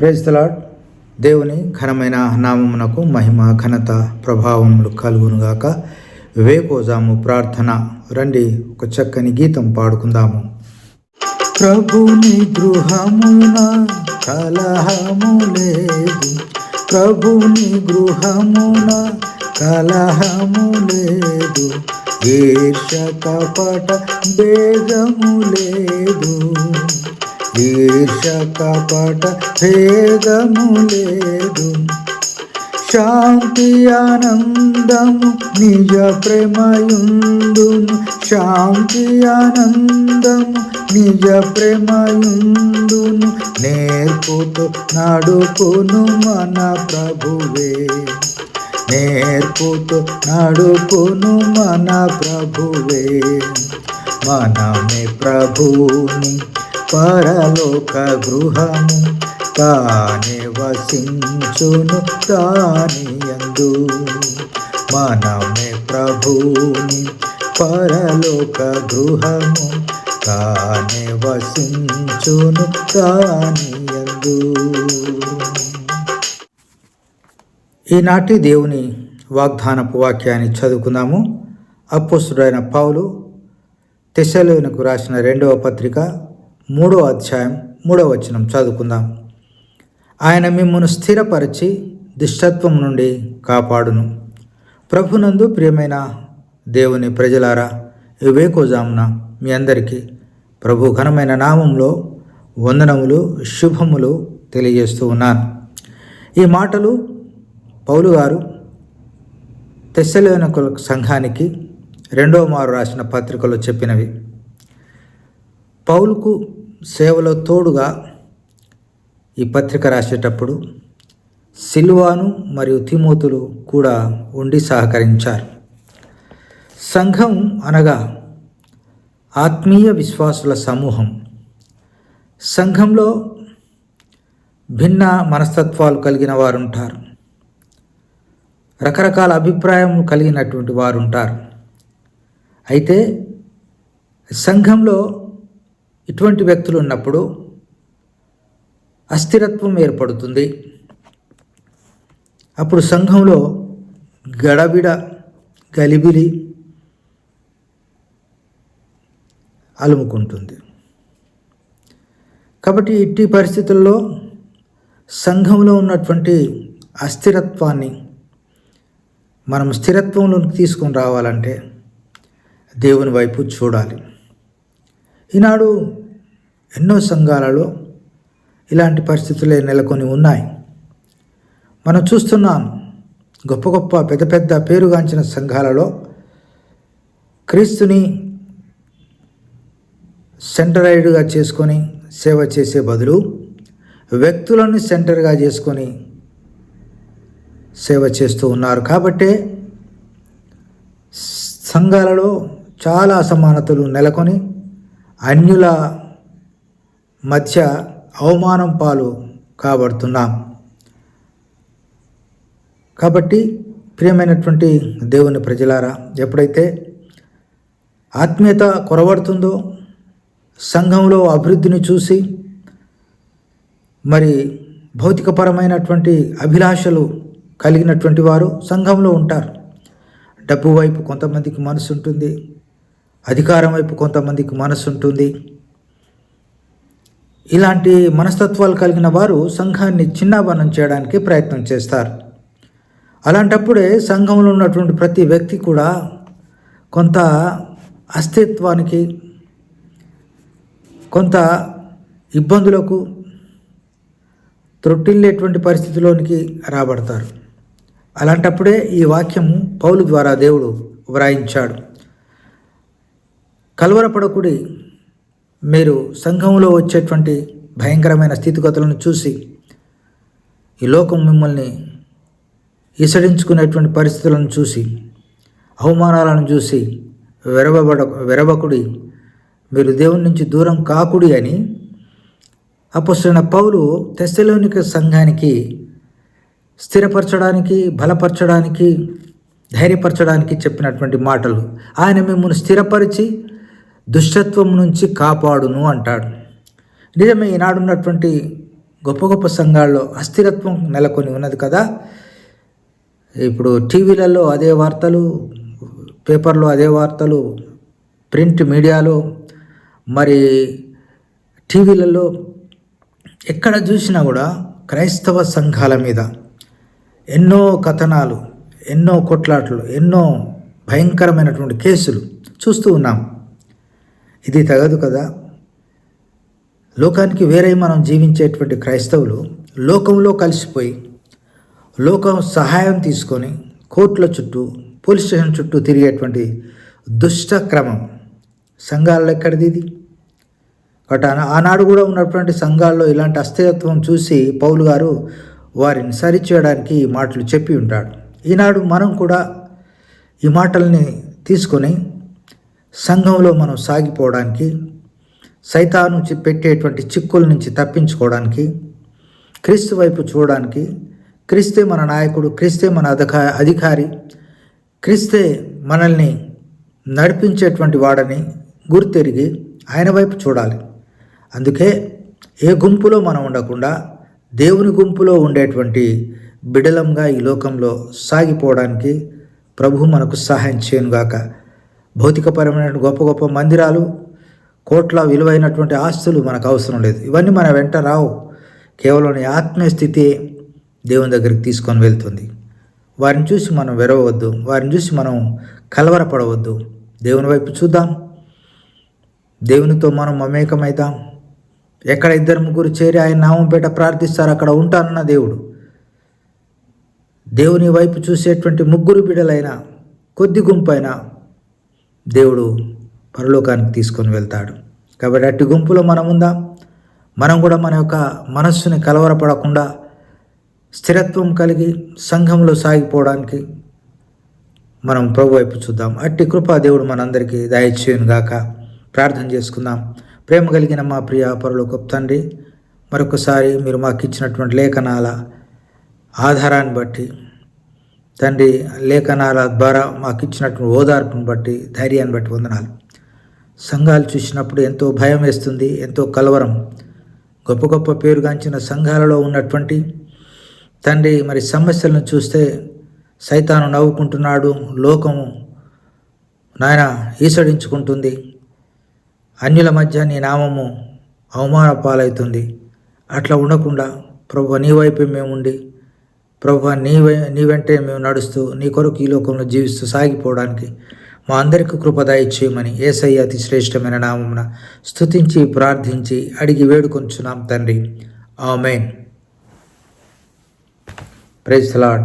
ప్రేజ్తలాడ్ దేవుని ఘనమైన నామమునకు మహిమ ఘనత ప్రభావములు కలుగునుగాక. వివేకోజాము ప్రార్థన. రండి ఒక చక్కని గీతం పాడుకుందాము. ప్రభుని గృహమున కలహము లేదు. ప్రభుని గృహమున కలహము లేదు. ఈర్ష కపట భేదము లేదు. ఈర్ష కపట భేదము లేదు. శాంతి ఆనందము నిజ ప్రేమయుందును శాంతి ఆనందము నిజ ప్రేమయుందును నేర్పుతూ నడుపును మన ప్రభువే. నేర్పుతూ నడుపును మన ప్రభువే. మనమే ప్రభుని పరలోక గృహము తానే వసించును దానియందు మనమే ప్రభుని పరలోక గృహము తానే వసించును దానియందు ఈనాటి దేవుని వాగ్దానపు వాక్యాన్ని చదువుకుందాము. అప్పుస్తుడైన పౌలు తెశలోనకు రాసిన రెండవ పత్రిక మూడవ అధ్యాయం మూడవ వచనం చదువుకుందాం. ఆయన మిమ్మల్ని స్థిరపరిచి దుష్టత్వం నుండి కాపాడును. ప్రభునందు ప్రియమైన దేవుని ప్రజలారా వివేకోజామున మీ అందరికీ ప్రభు ఘనమైన నామంలో వందనములు శుభములు తెలియజేస్తూ ఉన్నాను. ఈ మాటలు పౌలు గారు తెస్సలోనికుల సంఘానికి రెండవ మారు రాసిన పత్రికలో చెప్పినవి. పౌలుకు సేవలో తోడుగా ఈ పత్రిక రాసేటప్పుడు సిల్వాను మరియు తిమోతులు కూడా ఉండి సహకరించారు. సంఘం అనగా ఆత్మీయ విశ్వాసుల సమూహం. సంఘంలో భిన్న మనస్తత్వాలు కలిగిన వారు ఉంటారు రకరకాల అభిప్రాయం కలిగినటువంటి వారు ఉంటారు అయితే సంఘంలో ఇటువంటి వ్యక్తులు ఉన్నప్పుడు అస్థిరత్వం ఏర్పడుతుంది. అప్పుడు సంఘంలో గడబిడ గలిబిలి అలుముకుంటుంది. కాబట్టి ఇట్టి పరిస్థితుల్లో సంఘంలో ఉన్నటువంటి అస్థిరత్వాన్ని మనం స్థిరత్వంలోకి తీసుకొని రావాలంటే దేవుని వైపు చూడాలి. ఈనాడు ఎన్నో సంఘాలలో ఇలాంటి పరిస్థితులే నెలకొని ఉన్నాయి. మనం చూస్తున్నాం గొప్ప గొప్ప పెద్ద పెద్ద పేరుగాంచిన సంఘాలలో క్రీస్తుని సెంటరైడ్గా చేసుకొని సేవ చేసే బదులు వ్యక్తులను సెంటర్గా చేసుకొని సేవ చేస్తూ ఉన్నారు. కాబట్టే సంఘాలలో చాలా అసమానతలు నెలకొని అన్యుల మధ్య అవమానం పాలు కాబడుతున్నాం. కాబట్టి ప్రియమైనటువంటి దేవుని ప్రజలారా ఎప్పుడైతే ఆత్మీయత కొరబడుతుందో సంఘంలో అభివృద్ధిని చూసి మరి భౌతికపరమైనటువంటి అభిలాషలు కలిగినటువంటి వారు సంఘంలో ఉంటారు. డబ్బు వైపు కొంతమందికి మనసు ఉంటుంది. అధికారం వైపు కొంతమందికి మనసు ఉంటుంది. ఇలాంటి మనస్తత్వాలు కలిగిన వారు సంఘాన్ని చిన్నాభనం చేయడానికి ప్రయత్నం చేస్తారు. అలాంటప్పుడే సంఘంలో ఉన్నటువంటి ప్రతి వ్యక్తి కూడా కొంత అస్తిత్వానికి కొంత ఇబ్బందులకు త్రొట్టిల్లేటువంటి పరిస్థితిలోనికి రాబడతారు. అలాంటప్పుడే ఈ వాక్యము పౌలు ద్వారా దేవుడు వ్రాయించాడు. కలవరపడకుడి. మీరు సంఘంలో వచ్చేటువంటి భయంకరమైన స్థితిగతులను చూసి ఈ లోకం మిమ్మల్ని ఇసడించుకునేటువంటి పరిస్థితులను చూసి అవమానాలను చూసి వెరవబడ వెరవకుడి. మీరు దేవుని నుంచి దూరం కాకుడి అని అపస్తున్న పౌలు తెస్సలోనిక సంఘానికి స్థిరపరచడానికి బలపరచడానికి ధైర్యపరచడానికి చెప్పినటువంటి మాటలు. ఆయన మిమ్మల్ని స్థిరపరిచి దుష్టత్వం నుంచి కాపాడును అంటాడు. నిజమే ఈనాడున్నటువంటి గొప్ప గొప్ప సంఘాల్లో అస్థిరత్వం నెలకొని ఉన్నది కదా. ఇప్పుడు టీవీలలో అదే వార్తలు పేపర్లో అదే వార్తలు ప్రింట్ మీడియాలో మరి టీవీలలో ఎక్కడ చూసినా కూడా క్రైస్తవ సంఘాల మీద ఎన్నో కథనాలు ఎన్నో కొట్లాట్లు ఎన్నో భయంకరమైనటువంటి కేసులు చూస్తూ ఉన్నాం. ఇది తగదు కదా? లోకానికి వేరే మనం జీవించేటువంటి క్రైస్తవులు లోకంలో కలిసిపోయి లోకం సహాయం తీసుకొని కోర్టుల చుట్టూ పోలీస్ స్టేషన్ చుట్టూ తిరిగేటువంటి దుష్ట క్రమం. సంఘాల్లో ఎక్కడిది ఇది? కాబట్టి ఆనాడు కూడా ఉన్నటువంటి సంఘాల్లో ఇలాంటి అస్థిరత్వం చూసి పౌలు గారు వారిని సరిచేయడానికి ఈ మాటలు చెప్పి ఉంటాడు. ఈనాడు మనం కూడా ఈ మాటల్ని తీసుకొని సంఘంలో మనం సాగిపోవడానికి సైతాను పెట్టేటువంటి చిక్కుల నుంచి తప్పించుకోవడానికి క్రీస్తు వైపు చూడడానికి క్రీస్తే మన నాయకుడు క్రీస్తే మన అధికా అధికారి క్రీస్తే మనల్ని నడిపించేటువంటి వాడని గుర్తెరిగి ఆయన వైపు చూడాలి. అందుకే ఏ గుంపులో మనం ఉండకుండా దేవుని గుంపులో ఉండేటువంటి బిడలంగా ఈ లోకంలో సాగిపోవడానికి ప్రభు మనకు సహాయం చేయనుగాక. భౌతికపరమైన గొప్ప గొప్ప మందిరాలు కోట్ల విలువైనటువంటి ఆస్తులు మనకు అవసరం లేదు. ఇవన్నీ మన వెంట రావు. కేవలం నీ ఆత్మీయ స్థితి దేవుని దగ్గరికి తీసుకొని వెళ్తుంది. వారిని చూసి మనం వెరవద్దు వారిని చూసి మనం కలవరపడవద్దు. దేవుని వైపు చూద్దాం. దేవునితో మనం మమేకమైదాం. ఎక్కడ ఇద్దరు ముగ్గురు చేరి ఆయన నామం పేట ప్రార్థిస్తారు అక్కడ ఉంటానన్న దేవుడు. దేవుని వైపు చూసేటువంటి ముగ్గురు బిడలైన కొద్ది గుంపైనా దేవుడు పరలోకానికి తీసుకొని వెళ్తాడు. కాబట్టి అట్టి గుంపులో మనం ఉందాం? మనం కూడా మన యొక్క మనస్సుని కలవరపడకుండా స్థిరత్వం కలిగి సంఘంలో సాగిపోవడానికి మనం ప్రభు వైపు చూద్దాం. అట్టి కృపా దేవుడు మనందరికీ దయచేయను గాక. ప్రార్థన చేసుకుందాం. ప్రేమ కలిగిన మా ప్రియ పరులకు తండ్రి మరొకసారి మీరు మాకు ఇచ్చినటువంటి లేఖనాల ఆధారాన్ని బట్టి తండ్రి లేఖనాల ద్వారా మాకు ఇచ్చినటువంటి ఓదార్పును బట్టి ధైర్యాన్ని బట్టి వందనాలు. సంఘాలు చూసినప్పుడు ఎంతో భయం వేస్తుంది ఎంతో కలవరం. గొప్ప గొప్ప పేరుగాంచిన సంఘాలలో ఉన్నటువంటి తండ్రి మరి సమస్యలను చూస్తే సైతాను నవ్వుకుంటున్నాడు లోకము నాయన ఈసడించుకుంటుంది. అన్యుల మధ్య నీ నామము అవమాన పాలవుతుంది అట్లా ఉండకుండా ప్రభు నీ వైపే మేము ఉండి ప్రభు నీ నీ వెంటే మేము నడుస్తూ నీ కొరకు ఈ లోకంలో జీవిస్తూ సాగిపోవడానికి మా అందరికీ కృపదాయిచ్చేయమని ఏసయ్య అతి శ్రేష్టమైన నామమున స్థుతించి ప్రార్థించి అడిగి వేడుకొంచున్నాం తండ్రి. ఆమెన్. Praise lord